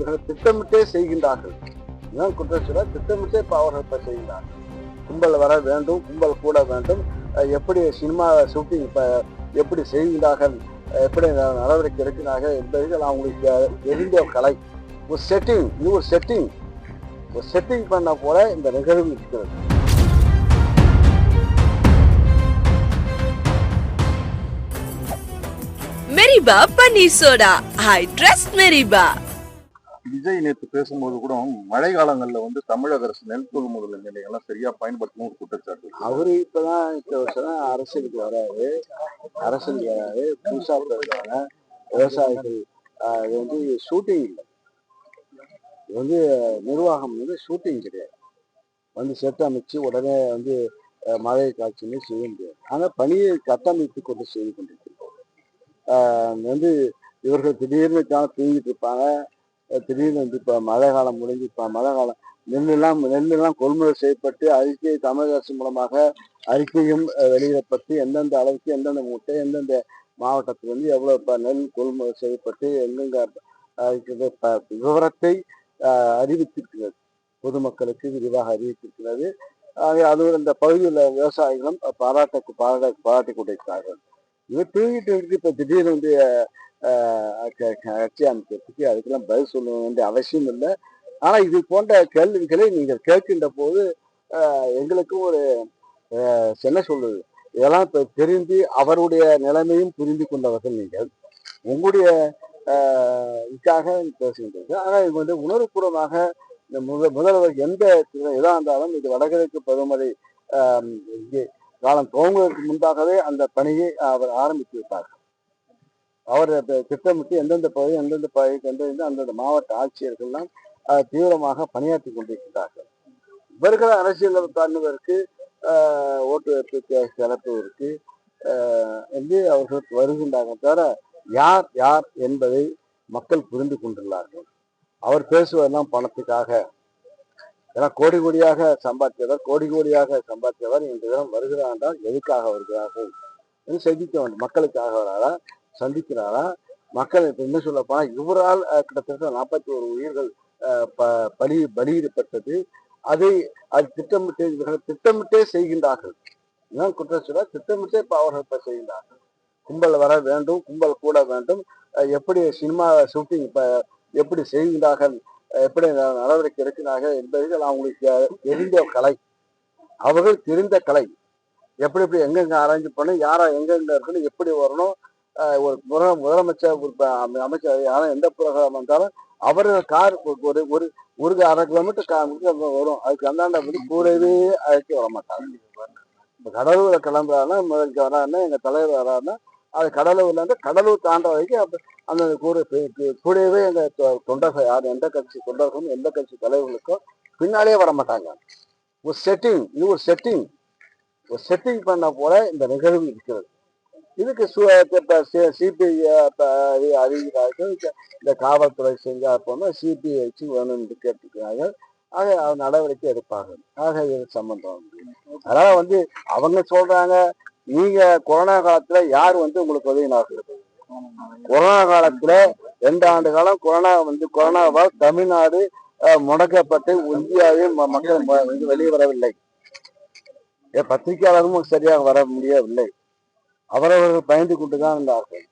இவர்கள் திட்டமிட்டே செய்கின்றார்கள். இதுதான் குற்றச்சூழல் திட்டமிட்டே இப்போ அவர்கள் இப்போ செய்கின்றார்கள். கும்பல் வர வேண்டும் கும்பல் கூட வேண்டும். எப்படி சினிமா ஷூட்டிங் இப்போ எப்படி செய்கிறார்கள் எப்படி நடவடிக்கை எடுக்கிறார்கள் என்பது அவங்களுக்கு தெரிந்த கலை. ஒரு செட்டிங் இது ஒரு செட்டிங் ஒரு செட்டிங் பண்ண போல இந்த நிகழ்வு இருக்கிறது. மெரிபா பன்னீர் சோடா ஐ ட்ரஸ்ட் மெரிபா விஜய் நேற்று பேசும்போது கூட மழை காலங்கள்ல வந்து தமிழக அரசு நெல் கொள்முதல் நிலையெல்லாம் சரியா பயன்படுத்தணும் ஒரு குற்றச்சாட்டு அவரு இப்பதான் இந்த வருஷம் தான் அரசியலுக்கு வராது அரசியலுக்கு வராது புதுசா பேசுறாங்க. விவசாயிகள் இது வந்து ஷூட்டிங் இல்லை. இது வந்து நிர்வாகம் வந்து ஷூட்டிங் கிடையாது. வந்து செட் அமைச்சு உடனே வந்து மழை காட்சின்னு செய்ய முடியாது. ஆனால் பணியை கட்டமைத்து கொண்டு செய்து கொண்டிருக்கிறோம். வந்து இவர்கள் திடீர்னு தான் தூங்கிட்டு இருப்பாங்க. திடீர்னு வந்து இப்போ மழை காலம் முடிஞ்சு இப்போ மழை காலம் நெல்லெல்லாம் நெல்லெல்லாம் கொள்முதல் செய்யப்பட்டு அறிக்கை தமிழக அரசு மூலமாக அறிக்கையும் வெளியிடப்பட்டு எந்தெந்த அளவுக்கு எந்தெந்த மூட்டை எந்தெந்த மாவட்டத்தில் வந்து எவ்வளோ இப்போ நெல் கொள்முதல் செய்யப்பட்டு எங்கெங்க விவரத்தை அஹ், அறிவித்திருக்கிறது பொதுமக்களுக்கு விரிவாக அறிவித்திருக்கிறது. அது இந்த பகுதியில் விவசாயிகளும் பாராட்ட பாராட்ட பாராட்டி கொண்டிருக்கிறார்கள். இவர் தூங்கிட்டு இருக்கு இப்போ திடீர்னு வந்து கட்சி அமைக்கிறதுக்கு அதுக்கெல்லாம் பதில் சொல்ல வேண்டிய அவசியம் இல்லை. ஆனால் இது போன்ற கேள்விகளை நீங்கள் கேட்கின்ற போது எங்களுக்கும் ஒரு ஆஹ், என்ன சொல்லுது இதெல்லாம் இப்போ தெரிந்து அவருடைய நிலைமையும் புரிந்து கொண்டவர்கள் நீங்கள். உங்களுடைய இதுக்காக பேசுகின்றது ஆனால் இது வந்து உணர்வுபூர்வமாக இந்த முத முதல்வர் எந்த எதாக இருந்தாலும் இது வடகிழக்கு பருவமழை காலம் துவங்குவதற்கு முன்பாகவே அந்த பணியை அவர் ஆரம்பித்து விட்டார் அவர் திட்டமிட்டு எந்தெந்த பகுதி எந்தெந்த பகுதிக்கு எந்தெந்த அந்தந்த மாவட்ட ஆட்சியர்கள்லாம் தீவிரமாக பணியாற்றி கொண்டிருக்கிறார்கள். இவர்கள் அரசியல் தாழ்ந்தவருக்கு ஆஹ் ஓட்டு வைப்பு கிளப்புவதற்கு என்று வந்து அவர்கள் வருகின்றார்கள் தவிர யார் யார் என்பதை மக்கள் புரிந்து கொண்டுள்ளார்கள். அவர் பேசுவதெல்லாம் பணத்துக்காக. ஏன்னா கோடி கோடியாக சம்பாதித்தவர் கோடி கோடியாக சம்பாதித்தவர் இன்று தினம் வருகிறார் என்றால் எதுக்காக வருகிறார்கள்? என்று சந்திக்க வேண்டும். மக்களுக்காக வராதா சந்திக்கிறாரா? மக்கள் இப்ப என்ன சொல்ல போனா இவரால் கிட்டத்தட்ட நாற்பத்தி ஒரு உயிர்கள் பலி பலியிடப்பட்டது. அதை அது திட்டமிட்டு இவர்கள் திட்டமிட்டே செய்கின்றார்கள். இதுதான் சொல்ல திட்டமிட்டே இப்ப அவர்கள் இப்ப செய்கின்றார்கள். கும்பல் வர வேண்டும் கும்பல் கூட வேண்டும். எப்படி சினிமா ஷூட்டிங் இப்ப எப்படி செய்கின்றார்கள் எப்படி நடவடிக்கை எடுக்கிறார்கள் என்பது அவங்களுக்கு தெரிந்த கலை. அவர்கள் தெரிந்த கலை. எப்படி எப்படி எங்கெங்க அரேஞ்ச் பண்ணணும் யாரா எங்கெங்க இருக்கணும் எப்படி வரணும் ஒரு முதல முதலமைச்சர் அமைச்சர் யாரும் எந்த புரோகிராம் வந்தாலும் அவர் கார் ஒரு ஒரு ஒரு அரை கிலோமீட்டர் கார் வரும். அதுக்கு அந்தாண்ட வந்து கூடவே அழைச்சி வர மாட்டாங்க. இப்போ கடலூர்ல கிளம்புறாருன்னா முதலுக்கு வராருன்னா எங்க தலைவர் வராருன்னா அது கடலூர்ல இருந்து கடலூர் தாண்ட வரைக்கும் அந்த கூட கூடவே எங்க தொ- தொண்டர்கள் யார் எந்த கட்சி தொண்டர்களும் எந்த கட்சி தலைவர்களுக்கும் பின்னாலே வர மாட்டாங்க. ஒரு செட்டிங் இது ஒரு செட்டிங் ஒரு செட்டிங் பண்ண போல இந்த நிகழ்வு இருக்கிறது. இதுக்கு சிபிஐ அறிகிறார்கள் இந்த காவல்துறை செஞ்சால் போனால் சிபிஐ வச்சு வேணும் என்று கேட்டுக்கிறார்கள் ஆக அவர் நடவடிக்கை எடுப்பார்கள். ஆக இது சம்பந்தம் அதனால வந்து அவங்க சொல்றாங்க நீங்க கொரோனா காலத்துல யார் வந்து உங்களுக்கு உதவினார்கள்? கொரோனா காலத்துல ரெண்டு ஆண்டு காலம் கொரோனா வந்து கொரோனாவால் தமிழ்நாடு முடக்கப்பட்டு இந்தியாவே ம- மக்கள் வந்து வெளியே வரவில்லை. ஏன் பத்திரிகையாளரும் சரியாக வர முடியவில்லை. அவரவர்கள் பயந்து கொண்டுதான் இருந்தார்கள்.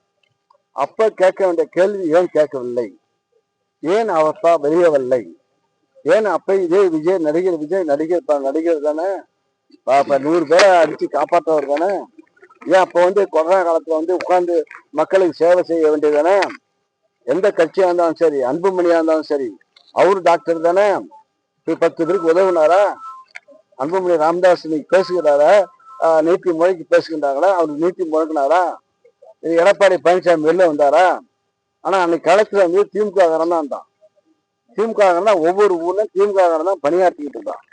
அப்ப கேட்க வேண்டிய கேள்வி ஏன் கேட்கவில்லை? ஏன் அவப்பா வெளியவில்லை? ஏன் அப்ப இதே விஜய் நடிகர் விஜய் நடிகர் நடிகர் தானே? ப- நூறு பேரை அடிச்சு காப்பாற்றவர் தானே? ஏன் அப்ப வந்து கொரோனா காலத்துல வந்து உட்கார்ந்து மக்களுக்கு சேவை செய்ய வேண்டியது தானே? எந்த கட்சியா இருந்தாலும் சரி அன்புமணியா இருந்தாலும் சரி அவரு டாக்டர் தானே? பத்து பேருக்கு உதவுனாரா? அன்புமணி ராமதாஸ் இன்னைக்கு பேசுகிறாரா? ஆஹ் நீத்தி முறைக்கு பேசுகின்றாங்களா அவர் நீத்தி முழக்கினாரா இது எடப்பாடி பழனிசாமி வெளில வந்தாரா? ஆனா அன்னைக்கு களத்தில் வந்து திமுக காரன் தான் இருந்தான். திமுக தான் ஒவ்வொரு ஊர்லையும் திமுக தான் பணியாற்றிக்கிட்டு இருந்தான்.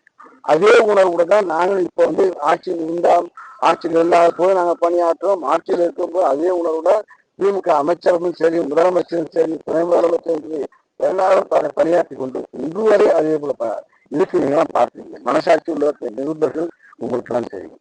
அதே உணர்வோட தான் நாங்கள் இப்போ வந்து ஆட்சியில் இருந்தால் ஆட்சியில் இல்லாத போது நாங்கள் பணியாற்றுறோம் ஆட்சியில் இருக்கும்போது அதே உணர்வோட திமுக அமைச்சரும் சரி முதலமைச்சரும் சரி துணை முதலமைச்சரும் சரி எல்லாரும் தன்னை பணியாற்றி கொண்டு இன்று வரை அதே போல ப- நீங்களாம் பார்த்தீங்க மனசாட்சி உள்ள நிருபர்கள் உங்களுக்கு தான் தெரியும்.